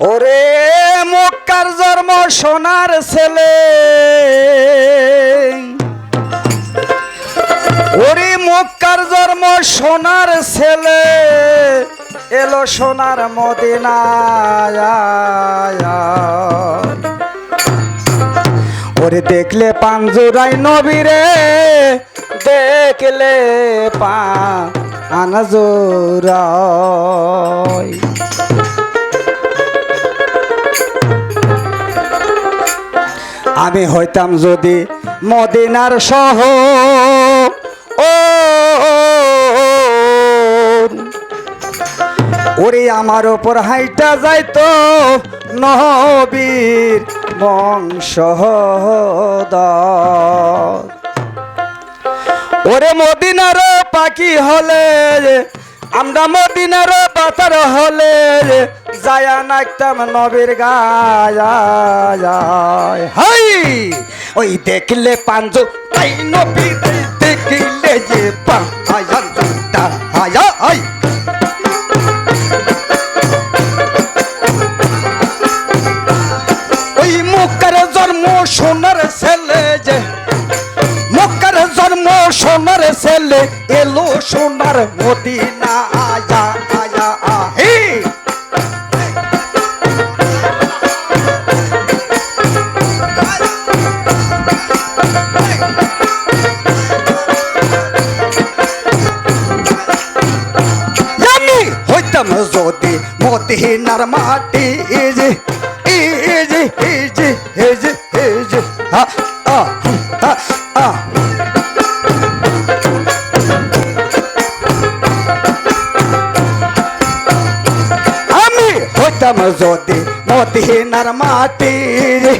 ওরে মক্কার জন্ম সোনার ছেলে। ওরে মক্কার জন্ম সোনার ছেলে। এলো সোনার মদিনায়। ওরে দেখলে পাঞ্জুরাই নবীরে, দেখলে পা আনাজুরাই আমি হইতাম যদি মদিনার সহ ও ওরে আমার ওপর হাইটা যাইতো নহবীর বংশ ওরে মদিনার পাখি হলে আমরা মদিনার পাতার হলে যায়া নাকতাম নবীর গায় হাই! ওই দেখলে পাঞ্জু, তাই নবী দেখলে যে ওই মুখার জন্ম সোনার ছেলে যে সোনার ছেলে এলো সোনার মদিনা আয়া আয়া আহে। যদি মদিনার মাটি যদি মদিনার মাটি রে।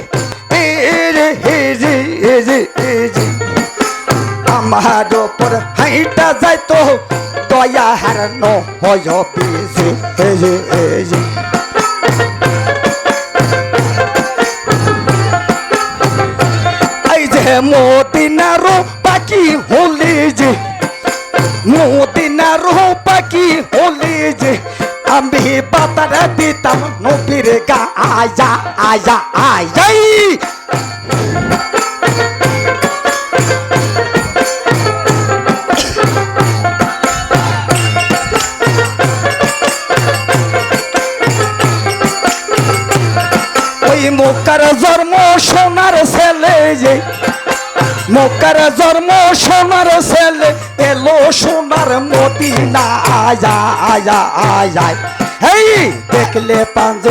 এই যে এই আমার ওপর হাইটা যাইতো দয়া হারানো হয় এই নবীর গা, আয়া আয়া, আয়াই। ওই মক্কার জন্ম সোনার ছেলে যে, মক্কার জন্ম সোনার ছেলে এলো সোনার মদিনা আয়া আয়া আয়া হেই! দেখলে পাঞ্জ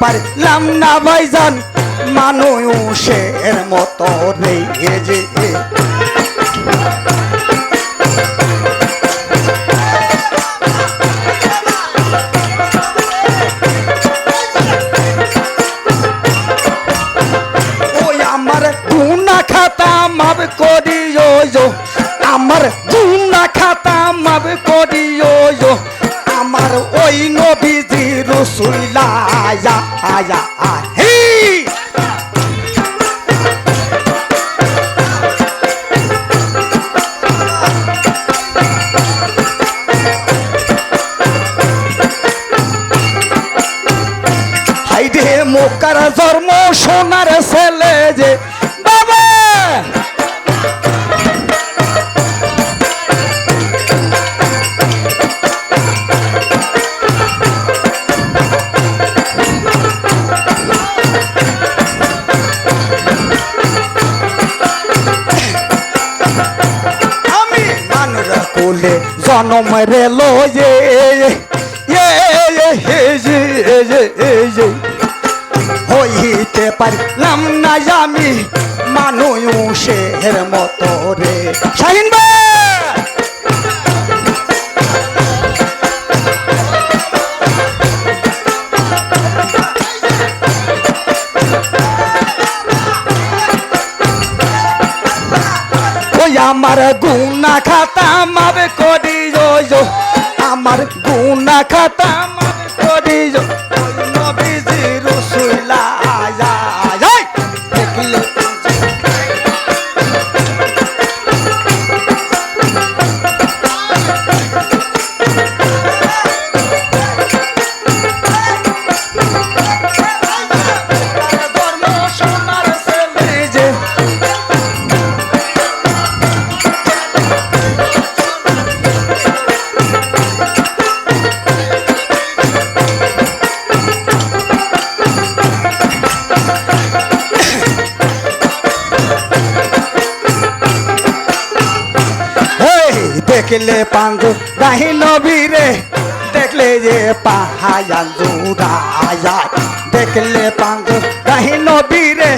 পারলাম না ভাইজান মানুষের মতো এ যে। আমার গুনা খাতা মাপ করিও। আয়া আয়া কোলে জন্ম রে লয়ে। হইতে পারলাম না আমি মানুষের মতো রে। আমার গুনা খাতা মাপ করি আমার গুনা খাতা দেখলে পাঙ্গু গাহি নবীরে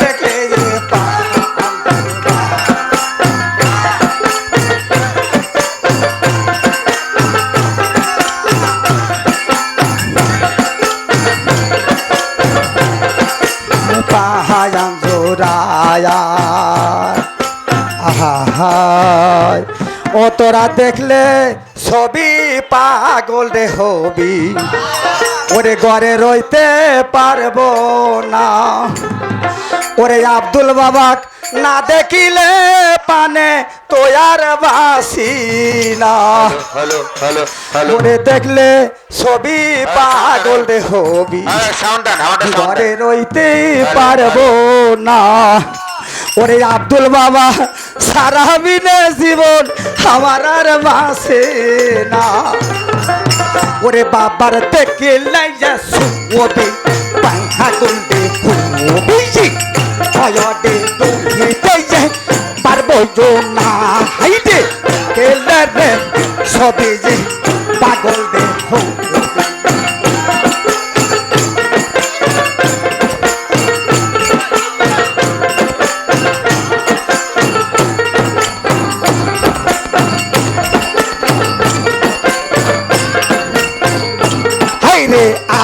দেখলে যে পাহায়ান জুড়ায়া। পাহায়ান জোড়ায়া আহাই ও তোরা দেখলে ছবি পাগল রে হবি। ওরে ঘরে রইতে পারব না। ওরে আব্দুল বাবাক না দেখিলে পানে তোয়ার বাসি না। ওরে দেখলে ছবি পাগল রে হবি। সাউন্ড ঘরে রইতে পারব না। ওরে আব্দুল বাবা, সারা বিনে জীবন আমার আর বাসে না। ওরে বাবার দেখে লাইজা সুবি পাহা গুলবে হুবি অয়ডে দুহি তেজে পারব না হাইদে কেলে রে, সবি জি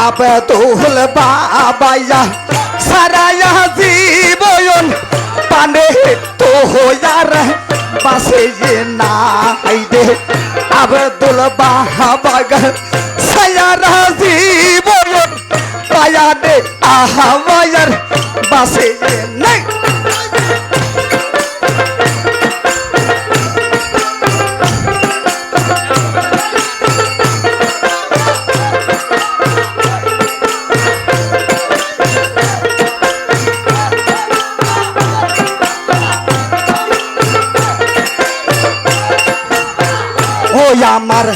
আবদুল বাবাইয়া সারায়া জীবন পানে তো হইয়ার বাসে যে না হাইরে আবদুল বাবাগা সায়ারা জীবন পায়া দে আহা মায়ার বাসে যে নাই আমার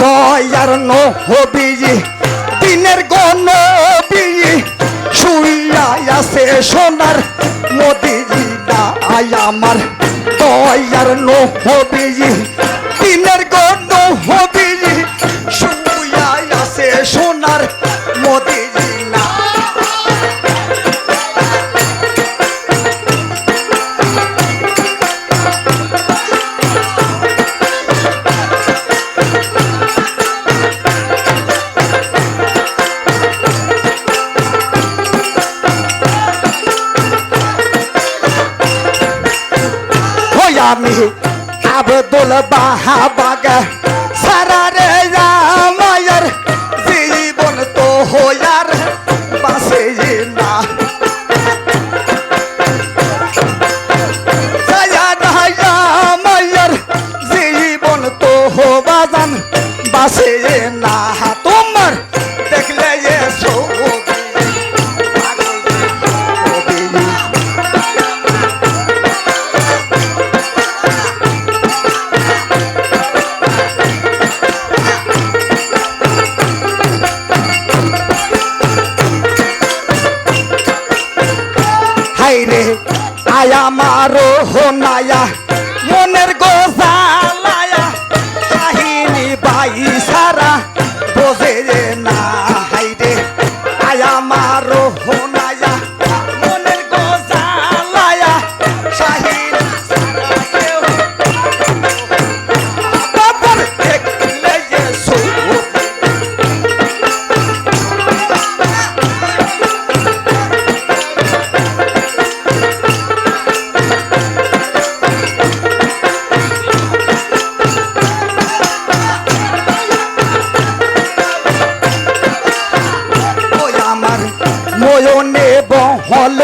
দয়ার নহবিজি দিনের গণ বিজি শুইয়া আছে সোনার আয় আমার দয়ার নহবিজি দিনের গণ হবিজি শুইয়া আছে সোনার মোদিজি আমি আবদুল বাহাবাগ সারা রে মায়ার জীবন তো হইয়ার বাসে না জীবন তো হবাজান বাসে না হাইরে আয়া মারো হোনায়া মনের গোজালায়া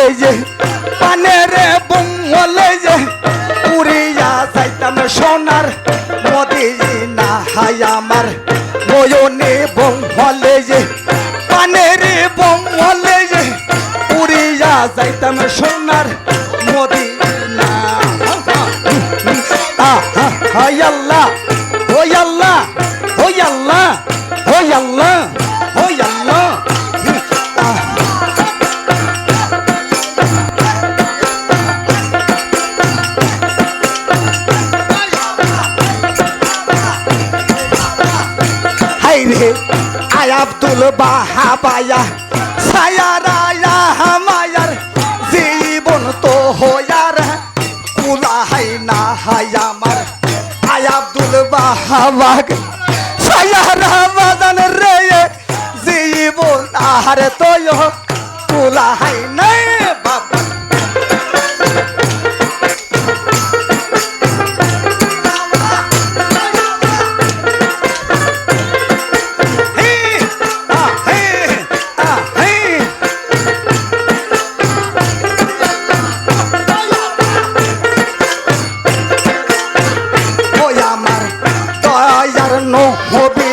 yeah. রে আয় আব্দুল বাহাবায়া সায়ারা হামায়ার জীবন তো হয়ার কুলাহাই না হাই আমার আয় আব্দুল বাহাবাগ সায়ারা বাজান রে জীবন আহার তো কুলাহাই no hobby.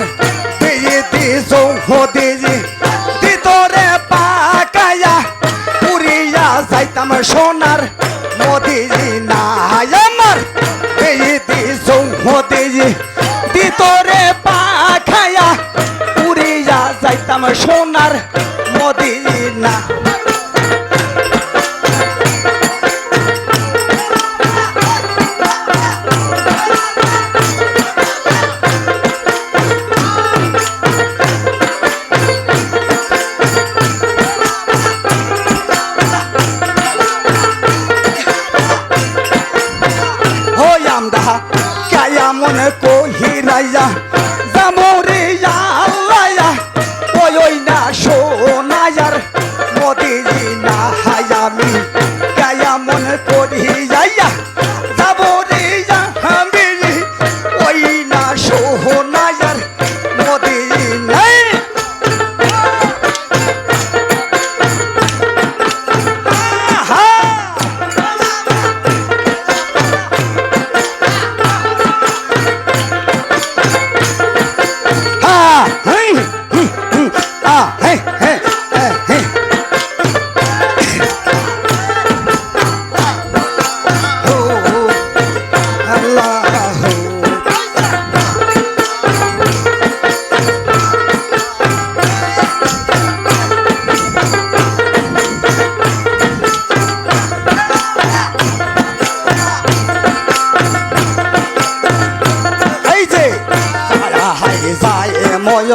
আমার প্রীতি সৌহদিজি ভিতরে পাকায়া পুরিয়া যাইতাম সোনার जामुन को ही राजा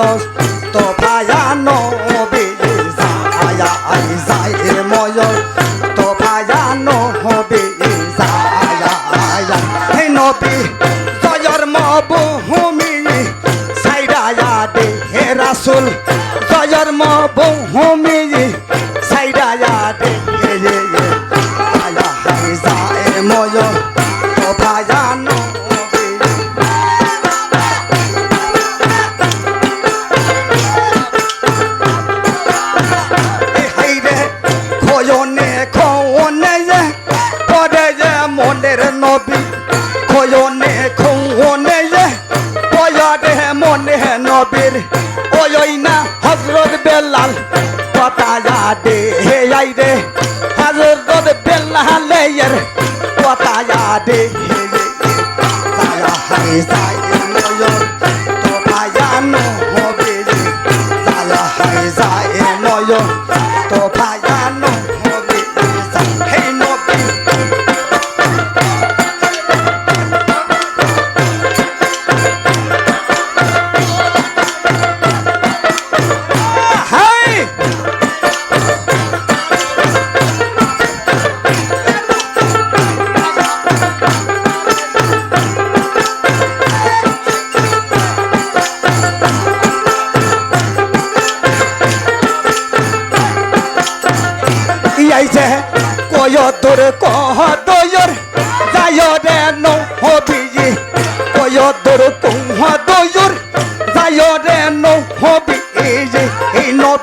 cause Go.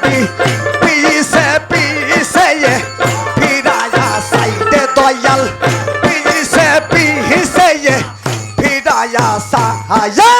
pi, pi se pi se ye, pi raja sai te doyal, pi se pi se ye, pi raja sa ah, ya.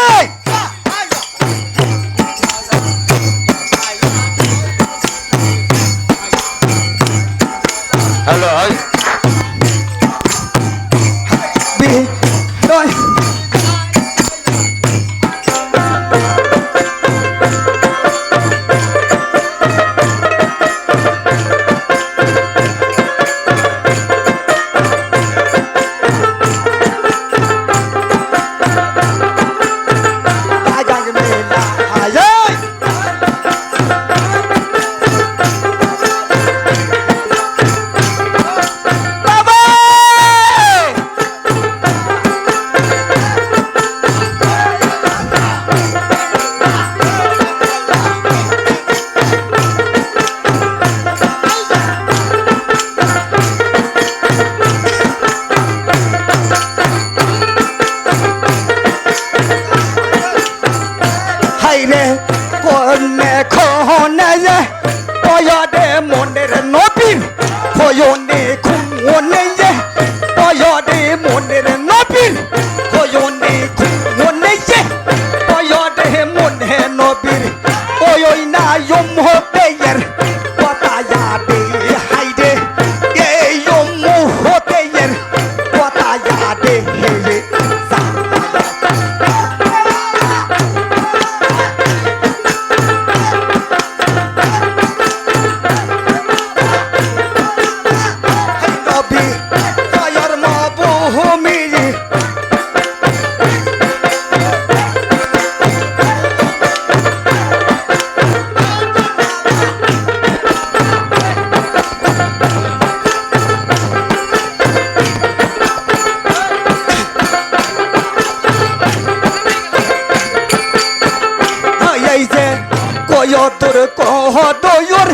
কদর কহ দয়র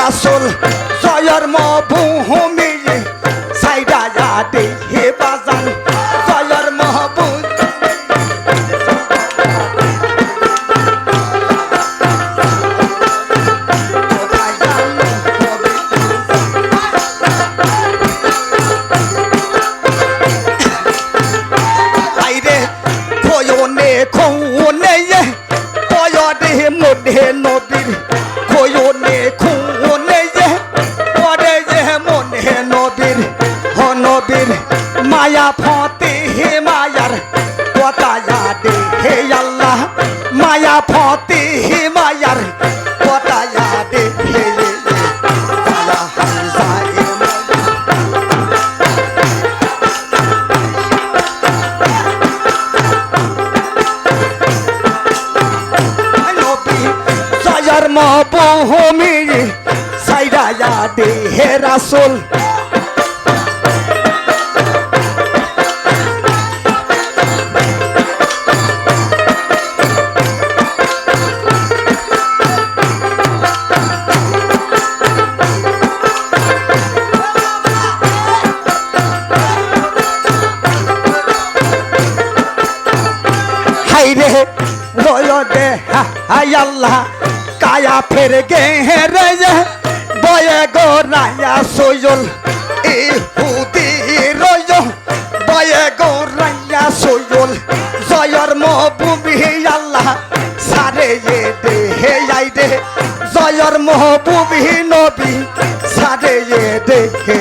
রাসুল জয়র মভূমি সাইডা দেহে মায়া ফতে মায়ার দে হাই আল্লাহ। কায়া ফের গে হে রে বয়ে গো রায়া সইল ইহুদি রইল বয়ে গো রায়া সইল জয়র মহবুবি আল্লাহ, সারে দে হে আই দে জয়র মহবুবি নবী, সারে দে হে